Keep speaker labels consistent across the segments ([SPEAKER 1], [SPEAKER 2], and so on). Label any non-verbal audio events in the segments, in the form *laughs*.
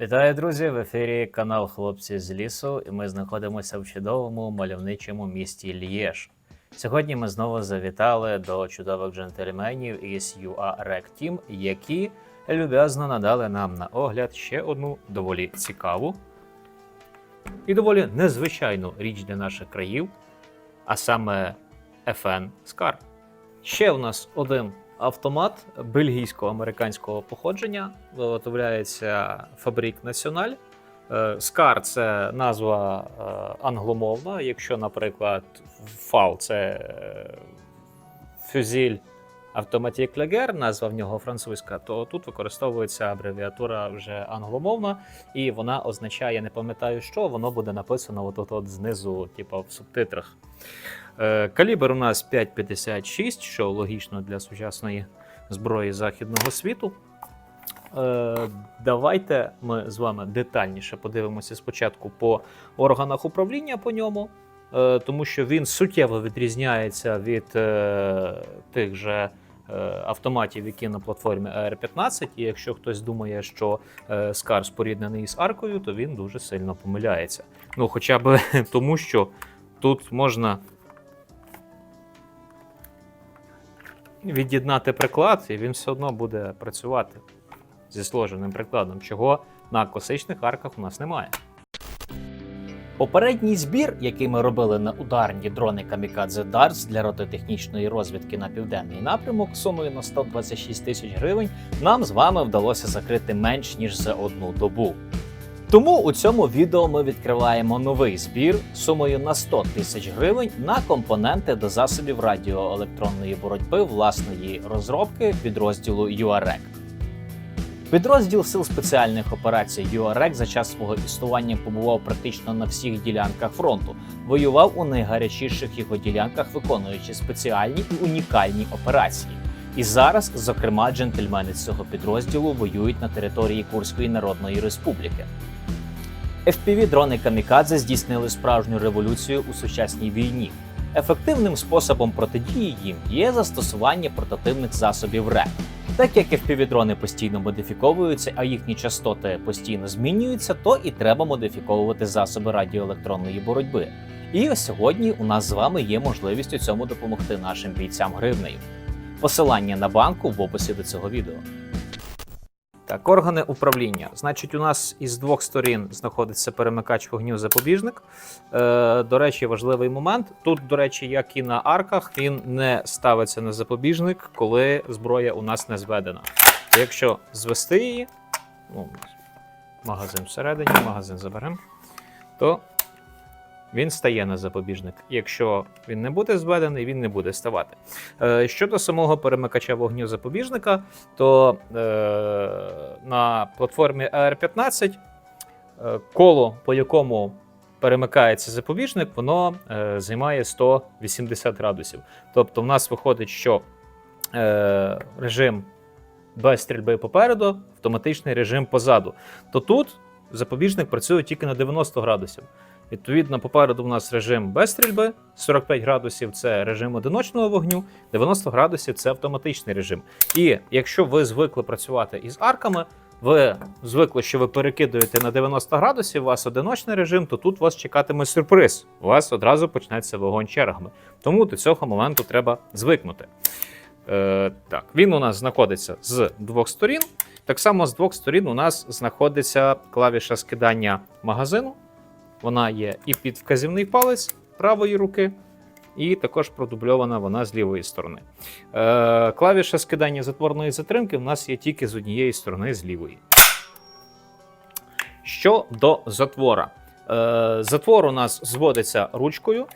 [SPEAKER 1] Вітаю, друзі! В ефірі канал Хлопці з лісу, і ми знаходимося в чудовому мальовничому місті Лєж. Сьогодні ми знову завітали до чудових джентльменів із UA Rec Team, які люб'язно надали нам на огляд ще одну доволі цікаву і доволі незвичайну річ для наших країв, а саме FN Scar. Ще у нас один автомат бельгійсько-американського походження. Виготовляється Фабрік Національ. Скар це назва е, англомовна. Якщо, наприклад, фал це е, фюзіль Automatic Lager, назва в нього французька, то тут використовується абревіатура вже англомовна, і вона означає, не пам'ятаю що, воно буде написано отут от знизу, типу в субтитрах. Е, Калібр у нас 5,56, що логічно для сучасної зброї західного світу. Е, Давайте ми з вами детальніше подивимося спочатку по органах управління по ньому, тому що він суттєво відрізняється від е, тих же е, автоматів, які на платформі AR-15. І якщо хтось думає, що е, Scar споріднений з аркою, то він дуже сильно помиляється. Ну, хоча б *laughs* тому, що тут можна від'єднати приклад, і він все одно буде працювати зі сложеним прикладом, чого на класичних арках у нас немає. Попередній збір, який ми робили на ударні дрони Камікадзе Дарс для рототехнічної розвідки на південний напрямок сумою на 126 тисяч гривень, нам з вами вдалося закрити менш ніж за одну добу. Тому у цьому відео ми відкриваємо новий збір сумою на 100 тисяч гривень на компоненти до засобів радіоелектронної боротьби власної розробки підрозділу UAREC. Підрозділ сил спеціальних операцій ЮАРЕК за час свого існування побував практично на всіх ділянках фронту, воював у найгарячіших його ділянках, виконуючи спеціальні і унікальні операції. І зараз, зокрема, джентльмени цього підрозділу воюють на території Курської Народної Республіки. FPV-дрони Камікадзе здійснили справжню революцію у сучасній війні. Ефективним способом протидії їм є застосування портативних засобів РЕП. Так як FPV-дрони постійно модифіковуються, а їхні частоти постійно змінюються, то і треба модифіковувати засоби радіоелектронної боротьби. І ось сьогодні у нас з вами є можливість у цьому допомогти нашим бійцям гривнею. Посилання на банку в описі до цього відео. Так, органи управління. Значить, у нас із двох сторін знаходиться перемикач вогню запобіжник. Е, до речі, важливий момент. Тут, до речі, як і на арках, він не ставиться на запобіжник, коли зброя у нас не зведена. Якщо звести її, ну, магазин всередині, магазин заберемо, то він стає на запобіжник. Якщо він не буде зведений, він не буде ставати. Е, щодо самого перемикача вогню запобіжника, то е, на платформі AR15 е, коло, по якому перемикається запобіжник, воно займає 180 градусів. Тобто, в нас виходить, що режим без стрільби попереду, автоматичний режим позаду. То тут запобіжник працює тільки на 90 градусів. Відповідно, попереду у нас режим без стрільби, 45 градусів це режим одиночного вогню, 90 градусів це автоматичний режим. І якщо ви звикли працювати із арками, ви звикли, що ви перекидуєте на 90 градусів, у вас одиночний режим, то тут вас чекатиме сюрприз. У вас одразу почнеться вогонь чергами. Тому до цього моменту треба звикнути. Е, так, він у нас знаходиться з двох сторін. Так само з двох сторін у нас знаходиться клавіша скидання магазину. Вона є і під вказівний палець правої руки, і також продубльована вона з лівої сторони. Е, клавіша скидання затворної затримки в нас є тільки з однієї сторони, з лівої. Щодо затвора. Е, затвор у нас зводиться ручкою.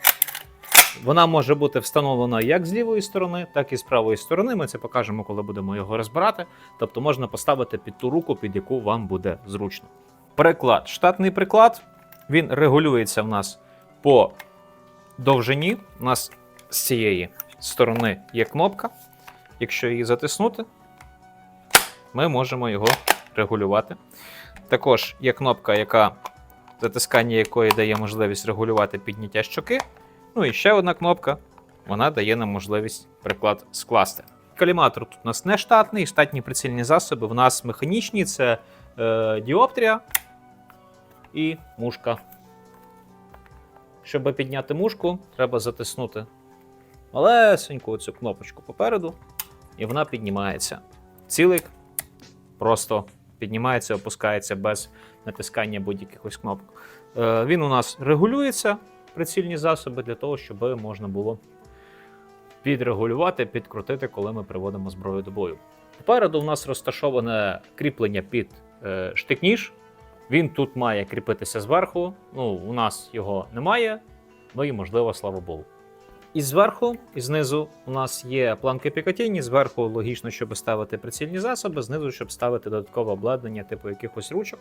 [SPEAKER 1] Вона може бути встановлена як з лівої сторони, так і з правої сторони. Ми це покажемо, коли будемо його розбирати. Тобто можна поставити під ту руку, під яку вам буде зручно. Приклад. Штатний приклад. Він регулюється в нас по довжині. У нас з цієї сторони є кнопка. Якщо її затиснути, ми можемо його регулювати. Також є кнопка, яка затискання якої дає можливість регулювати підняття щоки. Ну і ще одна кнопка, вона дає нам можливість приклад скласти. Каліматор тут у нас не штатний, штатні прицільні засоби. В нас механічні це е, діоптрія і мушка. Щоб підняти мушку, треба затиснути малесеньку цю кнопочку попереду, і вона піднімається. Цілик просто піднімається, опускається без натискання будь-яких кнопок. Е, він у нас регулюється, прицільні засоби, для того, щоб можна було підрегулювати, підкрутити, коли ми приводимо зброю до бою. Попереду у нас розташоване кріплення під е, штик-ніж. Він тут має кріпитися зверху. Ну, у нас його немає, ну і можливо, слава Богу. І зверху, і знизу у нас є планки Пікатіні. Зверху логічно, щоб ставити прицільні засоби, знизу, щоб ставити додаткове обладнання, типу якихось ручок.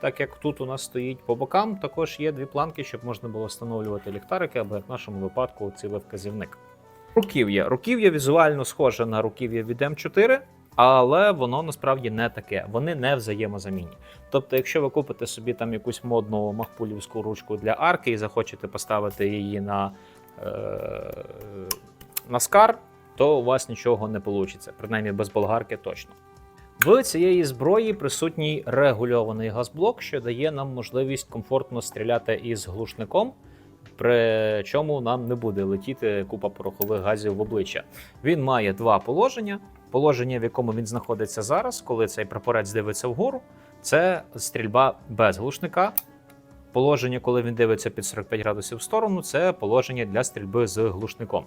[SPEAKER 1] Так як тут у нас стоїть по бокам, також є дві планки, щоб можна було встановлювати ліхтарики, або як в нашому випадку цілий вказівник. Руків'я. Руків'я візуально схоже на руків'я від М4, але воно насправді не таке. Вони не взаємозамінні. Тобто, якщо ви купите собі там якусь модну махпулівську ручку для арки і захочете поставити її на, е, на скар, то у вас нічого не вийде. Принаймні без болгарки точно. В цієї зброї присутній регульований газблок, що дає нам можливість комфортно стріляти із глушником, при чому нам не буде летіти купа порохових газів в обличчя. Він має два положення. Положення, в якому він знаходиться зараз, коли цей прапорець дивиться вгору, це стрільба без глушника. Положення, коли він дивиться під 45 градусів в сторону, це положення для стрільби з глушником.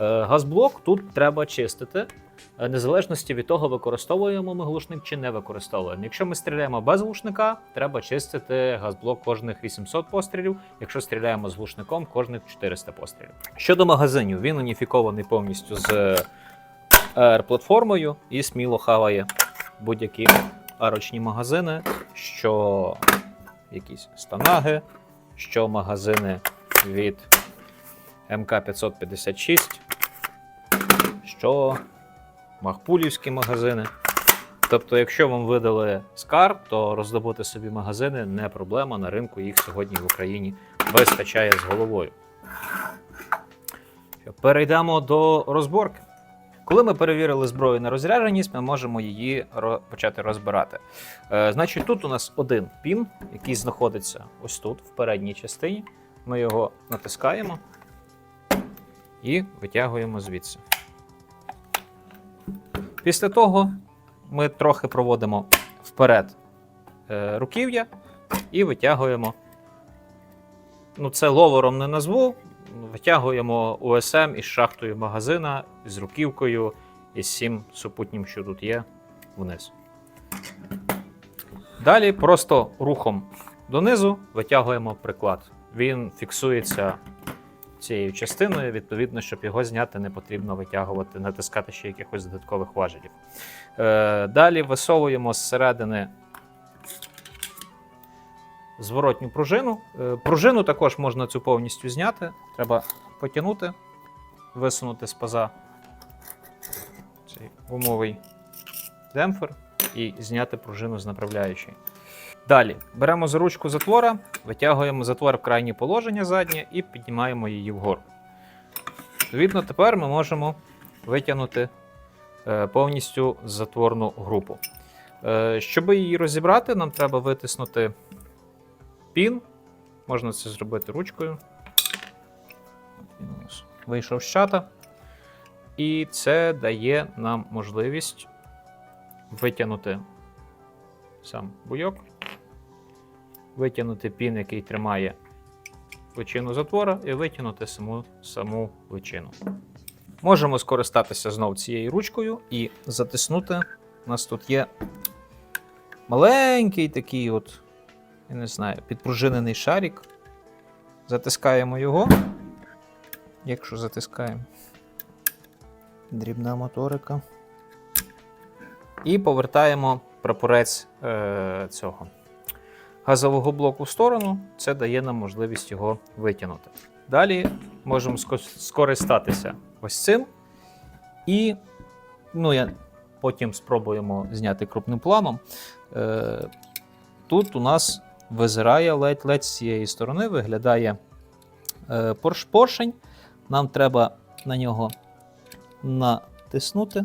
[SPEAKER 1] Е, Газблок тут треба чистити, е, незалежності від того, використовуємо ми глушник чи не використовуємо. Якщо ми стріляємо без глушника, треба чистити газблок кожних 800 пострілів. Якщо стріляємо з глушником, кожних 400 пострілів. Щодо магазинів, він уніфікований повністю з AR-платформою і сміло хаває будь-які арочні магазини, що якісь станаги, що магазини від МК-556, що махпулівські магазини. Тобто, якщо вам видали скар, то роздобути собі магазини не проблема. На ринку їх сьогодні в Україні вистачає з головою. Перейдемо до розборки. Коли ми перевірили зброю на розрядженість, ми можемо її почати розбирати. Е, значить, тут у нас один пін, який знаходиться ось тут, в передній частині. Ми його натискаємо і витягуємо звідси. Після того ми трохи проводимо вперед е, руків'я і витягуємо. Ну, це ловором не назву. Витягуємо УСМ із шахтою магазина, з руківкою і з всім супутнім, що тут є, вниз. Далі просто рухом донизу витягуємо приклад. Він фіксується цією частиною, відповідно, щоб його зняти, не потрібно витягувати, натискати ще якихось додаткових важелів. Е, далі висовуємо зсередини зворотню пружину. Е, Пружину також можна цю повністю зняти. Треба потягнути, висунути з паза цей гумовий демпфер і зняти пружину з направляючої. Далі беремо за ручку затвора, витягуємо затвор в крайнє положення заднє і піднімаємо її вгору. Відповідно, тепер ми можемо витягнути е, повністю затворну групу. Е, Щоб її розібрати, нам треба витиснути пін. Можна це зробити ручкою. Вийшов з чата. І це дає нам можливість витягнути сам буйок, витягнути пін, який тримає личину затвора, і витягнути саму, саму личину. Можемо скористатися знов цією ручкою і затиснути. У нас тут є маленький такий от я не знаю, підпружинений шарик. Затискаємо його. Якщо затискаємо. Дрібна моторика. І повертаємо прапорець е, цього газового блоку в сторону. Це дає нам можливість його витягнути. Далі можемо скористатися ось цим. І ну, я потім спробуємо зняти крупним планом. Е, тут у нас визирає ледь-ледь з цієї сторони, виглядає е, поршень. Нам треба на нього натиснути.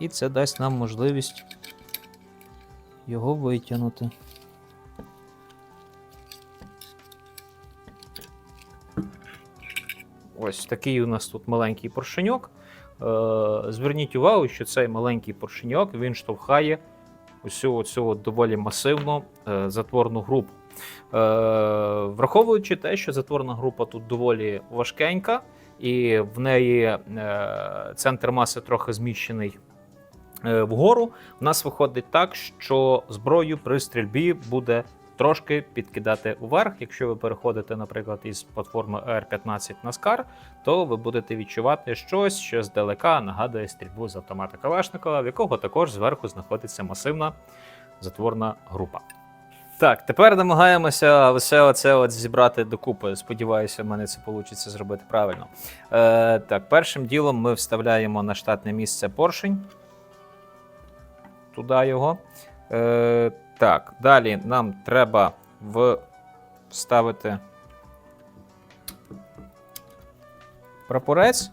[SPEAKER 1] І це дасть нам можливість його витягнути. Ось такий у нас тут маленький поршеньок. Е, зверніть увагу, що цей маленький поршеньок він штовхає усю цю доволі масивну е, затворну групу. Е, Враховуючи те, що затворна група тут доволі важкенька, і в неї е, центр маси трохи зміщений вгору, в нас виходить так, що зброю при стрільбі буде трошки підкидати уверх. Якщо ви переходите, наприклад, із платформи R15 на SCAR, то ви будете відчувати щось, що здалека нагадує стрільбу з автомата Калашникова, в якого також зверху знаходиться масивна затворна група. Так, тепер намагаємося все оце от зібрати докупи. Сподіваюся, в мене це вийде зробити правильно. Е, так, першим ділом ми вставляємо на штатне місце поршень. Туди його. Е, так, далі нам треба вставити прапорець.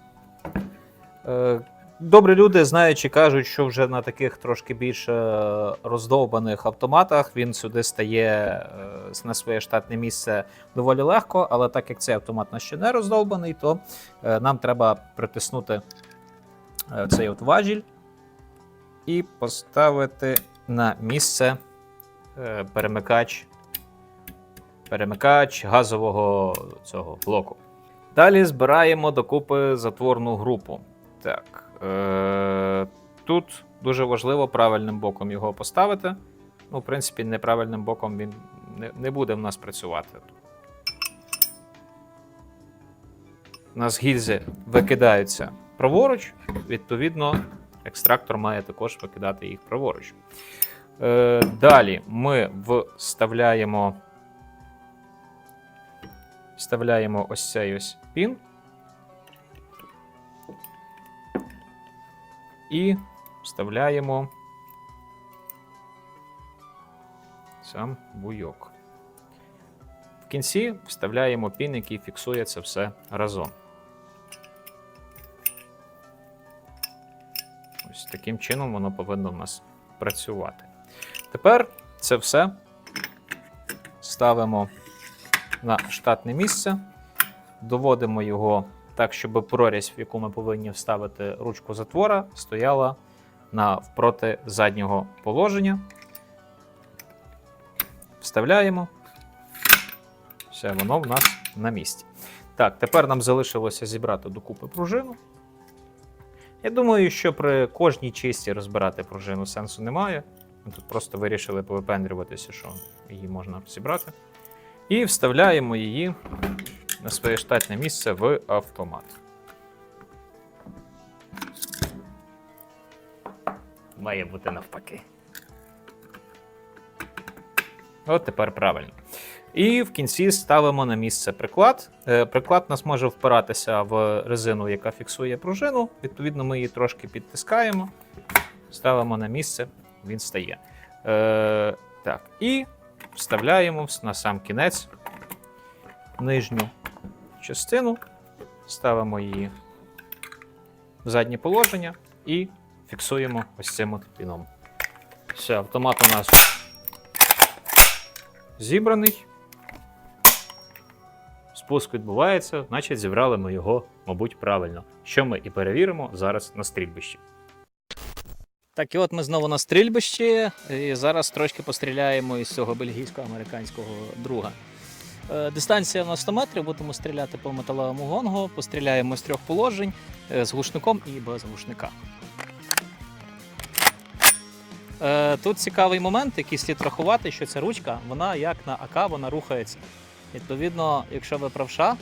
[SPEAKER 1] Е, Добрі люди, знаючи, кажуть, що вже на таких трошки більш е, роздовбаних автоматах він сюди стає е, на своє штатне місце доволі легко, але так як цей автомат у нас ще не роздовбаний, то нам треба притиснути цей от важіль і поставити на місце перемикач, перемикач газового цього блоку. Далі збираємо докупи затворну групу. Так. Е, тут дуже важливо правильним боком його поставити. Ну, в принципі, неправильним боком він не, не буде в нас працювати. У нас гільзи викидаються праворуч, відповідно, екстрактор має також викидати їх праворуч. Е, далі ми вставляємо, вставляємо ось цей ось пін. І вставляємо сам буйок. В кінці вставляємо пін, який фіксує це все разом. Ось таким чином воно повинно в нас працювати. Тепер це все ставимо на штатне місце, доводимо його так, щоб прорізь, в яку ми повинні вставити ручку затвора, стояла навпроти заднього положення. Вставляємо. Все, воно в нас на місці. Так, тепер нам залишилося зібрати докупи пружину. Я думаю, що при кожній чисті розбирати пружину сенсу немає. Тут просто вирішили повипендрюватися, що її можна зібрати. І вставляємо її на своє штатне місце в автомат. Має бути навпаки. От тепер правильно. І в кінці ставимо на місце приклад. Е, Приклад нас може впиратися в резину, яка фіксує пружину. Відповідно, ми її трошки підтискаємо, ставимо на місце, він стає. Е, так, І вставляємо на сам кінець нижню частину, ставимо її в заднє положення і фіксуємо ось цим от піном. Все, автомат у нас зібраний. Спуск відбувається, значить зібрали ми його, мабуть, правильно. Що ми і перевіримо зараз на стрільбищі. Так, і от ми знову на стрільбищі, і зараз трошки постріляємо із цього бельгійсько-американського друга. Е, Дистанція на 100 метрів, будемо стріляти по металевому гонгу, постріляємо з трьох положень е, з глушником і без глушника. Е, Тут цікавий момент, який слід рахувати, що ця ручка, вона як на АК, вона рухається. Відповідно, якщо ви правша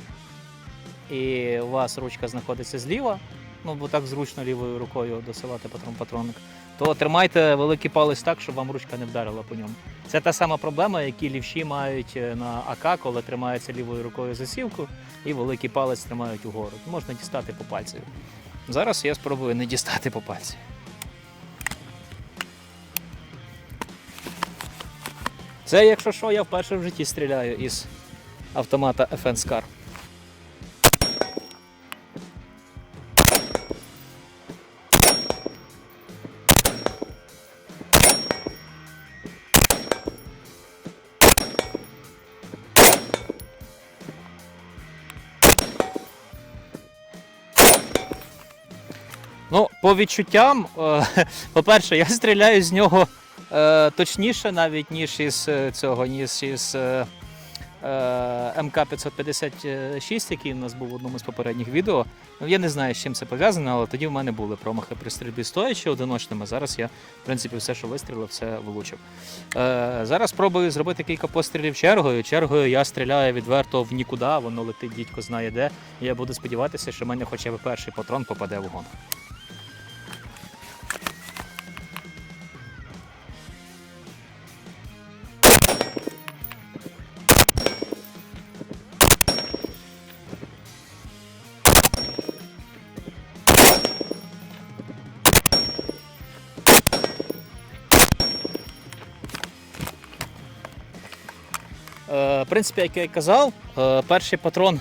[SPEAKER 1] і у вас ручка знаходиться зліва, ну бо так зручно лівою рукою досилати патрон патронник, то тримайте великий палець так, щоб вам ручка не вдарила по ньому. Це та сама проблема, які лівші мають е, на АК, коли тримаються лівою рукою засівку і великий палець тримають угору. Можна дістати по пальцю. Зараз я спробую не дістати по пальці. Це, якщо що, я вперше в житті стріляю із автомата FN Scar. По відчуттям, е, *laughs* по-перше, я стріляю з нього е, точніше навіть, ніж із е, цього, ніж із е, е, МК-556, який у нас був в одному з попередніх відео. Ну, я не знаю, з чим це пов'язано, але тоді в мене були промахи при стрільбі стоячи одиночними. Зараз я, в принципі, все, що вистрілив, все влучив. Е, зараз спробую зробити кілька пострілів чергою. Чергою я стріляю відверто в нікуди, воно летить дідько знає де. Я буду сподіватися, що в мене хоча б перший патрон попаде в гонг. Принципі, як я і казав, е, перший патрон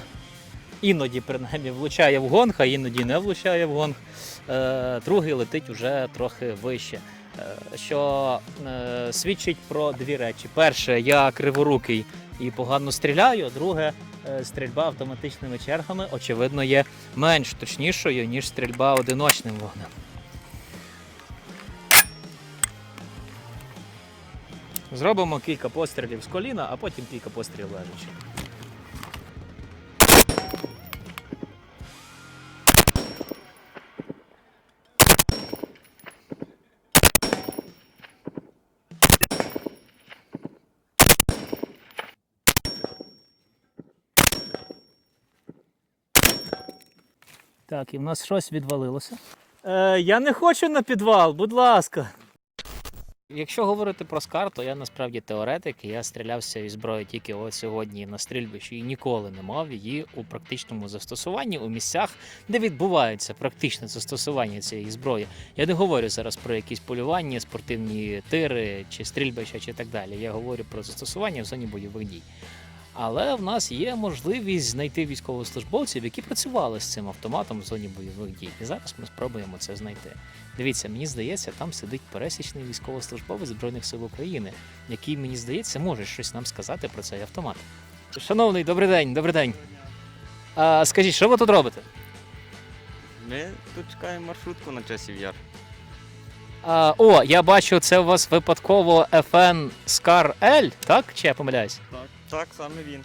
[SPEAKER 1] іноді принаймні влучає в гонг, а іноді не влучає в гонг. Е, другий летить уже трохи вище. Е, що свідчить про дві речі: перше, я криворукий і погано стріляю. Друге, стрільба автоматичними чергами, очевидно, є менш точнішою, ніж стрільба одиночним вогнем. Зробимо кілька пострілів з коліна, а потім кілька пострілів лежачи. Так, і в нас щось відвалилося. Е, я не хочу на підвал, будь ласка. Якщо говорити про скар, то я насправді теоретик, я стрілявся із зброї тільки от сьогодні на стрільбищі і ніколи не мав її у практичному застосуванні у місцях, де відбувається практичне застосування цієї зброї. Я не говорю зараз про якісь полювання, спортивні тири чи стрільбища, чи так далі. Я говорю про застосування в зоні бойових дій. Але в нас є можливість знайти військовослужбовців, які працювали з цим автоматом в зоні бойових дій. І зараз ми спробуємо це знайти. Дивіться, мені здається, там сидить пересічний військовослужбовець Збройних сил України, який, мені здається, може щось нам сказати про цей автомат. Шановний, добрий день, добрий день. А, скажіть, що ви тут робите?
[SPEAKER 2] Ми тут чекаємо маршрутку на часів яр.
[SPEAKER 1] А, о, я бачу, це у вас випадково FN Scar L, так? Чи я помиляюсь?
[SPEAKER 2] Так. Так, саме він.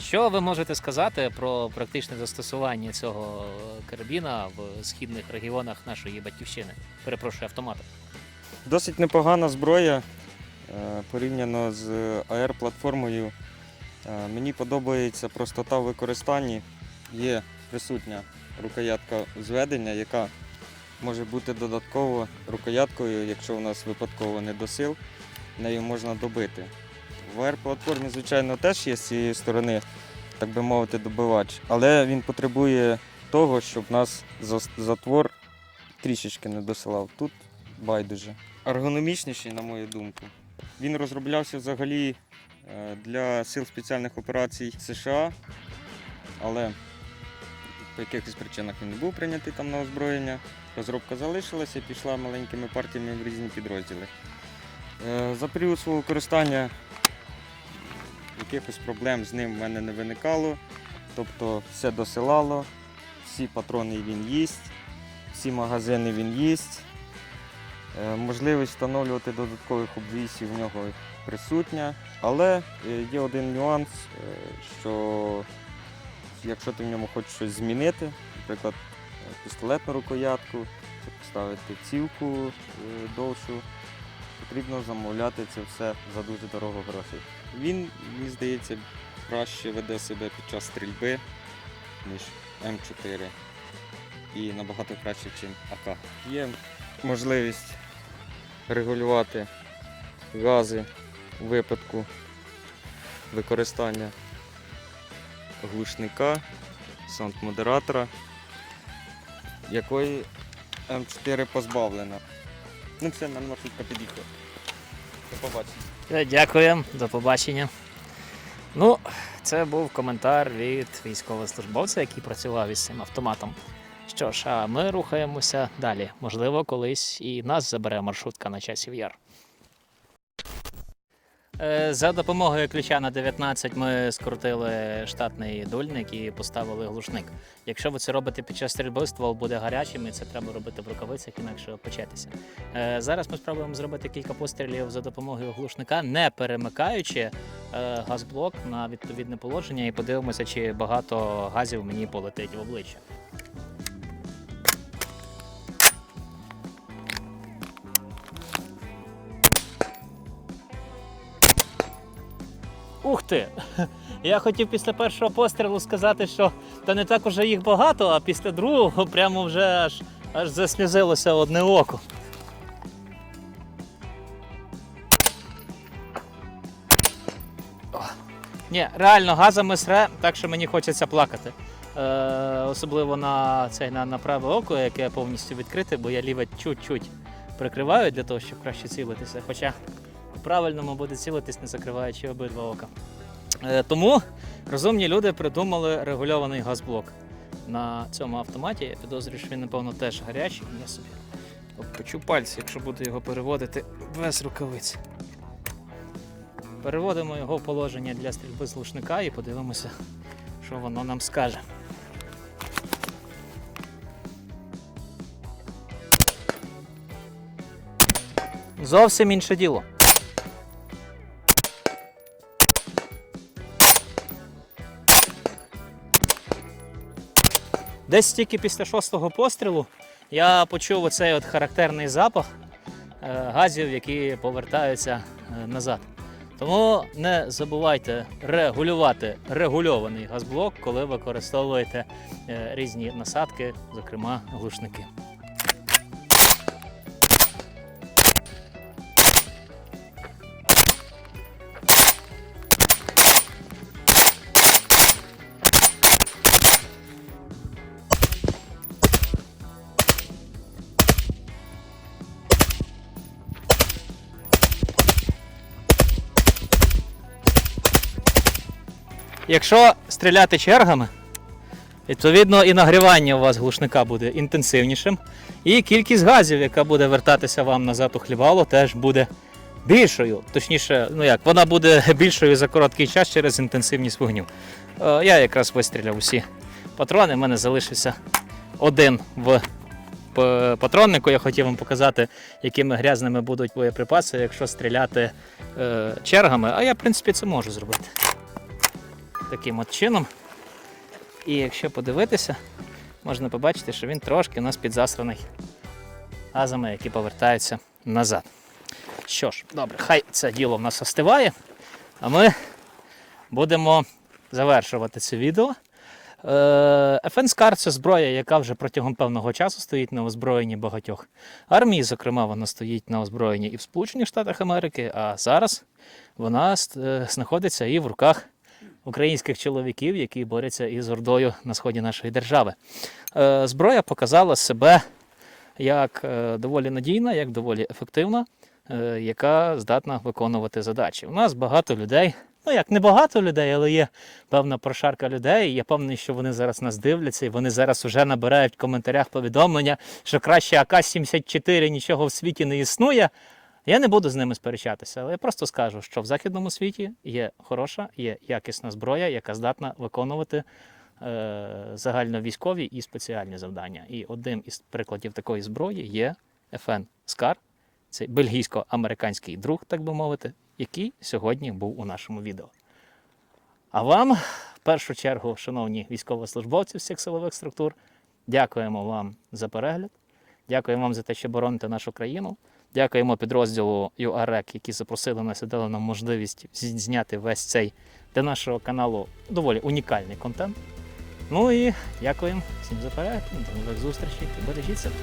[SPEAKER 1] Що ви можете сказати про практичне застосування цього карабіна в східних регіонах нашої батьківщини? Перепрошую, автомата.
[SPEAKER 2] Досить непогана зброя е, порівняно з AR-платформою. Е, Мені подобається простота в використанні. Є присутня рукоятка зведення, яка може бути додатково рукояткою, якщо у нас випадково недосил, нею можна добити. В AR-платформі, звичайно, теж є з цієї сторони, так би мовити, добивач, але він потребує того, щоб нас затвор трішечки не досилав. Тут байдуже. Ергономічніший, на мою думку. Він розроблявся взагалі е, для сил спеціальних операцій США, але по якихось причинах він не був прийнятий там на озброєння. Розробка залишилася і пішла маленькими партіями в різні підрозділи. Е, За період свого використання якихось проблем з ним в мене не виникало. Тобто все досилало, всі патрони він їсть, всі магазини він їсть. Е, Можливість встановлювати додаткових обвісів в нього присутня, але е, є один нюанс, е, що якщо ти в ньому хочеш щось змінити, наприклад, пістолетну рукоятку, чи поставити цівку довшу, потрібно замовляти це все за дуже дорого грошей. Він, мені здається, краще веде себе під час стрільби, ніж М4 і набагато краще, ніж АК. Є можливість регулювати гази у випадку використання глушника, саунд-модератора, якої М4 позбавлена. Ну все, нам маршрутка під'їхала. До побачення.
[SPEAKER 1] Дякуємо, до побачення. Ну, це був коментар від військовослужбовця, який працював із цим автоматом. Що ж, а ми рухаємося далі. Можливо, колись і нас забере маршрутка на часів яр. Е, За допомогою ключа на 19 ми скрутили штатний дульник і поставили глушник. Якщо ви це робите під час стрільби, ствол буде гарячим, і це треба робити в рукавицях, інакше опечетися. Е, Зараз ми спробуємо зробити кілька пострілів за допомогою глушника, не перемикаючи е, газблок на відповідне положення, і подивимося, чи багато газів мені полетить в обличчя. Ух ти! Я хотів після першого пострілу сказати, що та не так уже їх багато, а після другого прямо вже аж, аж заслізилося одне око. Ні, реально газами сре, так що мені хочеться плакати. Е, особливо на, цей, на, на праве око, яке повністю відкрите, бо я ліве чуть-чуть прикриваю для того, щоб краще цілитися. Хоча правильному буде цілитись, не закриваючи обидва ока. Е, Тому розумні люди придумали регульований газблок на цьому автоматі. Я підозрюю, що він, напевно, теж гарячий. Я собі обпечу пальці, якщо буду його переводити без рукавиць. Переводимо його в положення для стрільби з глушника і подивимося, що воно нам скаже. Зовсім інше діло. Десь тільки після шостого пострілу я почув оцей от характерний запах е, газів, які повертаються е, назад. Тому не забувайте регулювати регульований газблок, коли використовуєте е, різні насадки, зокрема глушники. Якщо стріляти чергами, відповідно і нагрівання у вас глушника буде інтенсивнішим, і кількість газів, яка буде вертатися вам назад у хлібало, теж буде більшою. Точніше, ну як, вона буде *laughs* більшою за короткий час через інтенсивність вогню. Е, Я якраз вистріляв усі патрони, в мене залишився один в патроннику. Я хотів вам показати, якими грязними будуть боєприпаси, якщо стріляти е, чергами. А я, в принципі, це можу зробити таким от чином. І якщо подивитися, можна побачити, що він трошки у нас підзасраний газами, які повертаються назад. Що ж, добре, хай це діло в нас остиває, а ми будемо завершувати це відео. Е, FN Scar – це зброя, яка вже протягом певного часу стоїть на озброєнні багатьох армій. Зокрема, вона стоїть на озброєнні і в Сполучених Штатах Америки, а зараз вона е, знаходиться і в руках українських чоловіків, які борються із ордою на сході нашої держави. Е, Зброя показала себе як е, доволі надійна, як доволі ефективна, е, яка здатна виконувати задачі. У нас багато людей. Ну як не багато людей, але є певна прошарка людей. Я певний, що вони зараз нас дивляться, і вони зараз вже набирають в коментарях повідомлення, що краще АК-74 нічого в світі не існує. Я не буду з ними сперечатися, але я просто скажу, що в західному світі є хороша, є якісна зброя, яка здатна виконувати е, загальновійськові і спеціальні завдання. І одним із прикладів такої зброї є FN Scar, це бельгійсько-американський друг, так би мовити, який сьогодні був у нашому відео. А вам, в першу чергу, шановні військовослужбовці всіх силових структур, дякуємо вам за перегляд. Дякуємо вам за те, що бороните нашу країну. Дякуємо підрозділу UAREC, які запросили нас і дали нам можливість зняти весь цей для нашого каналу доволі унікальний контент. Ну і дякуємо всім за перегляд. До нових зустрічей і бережіть себе.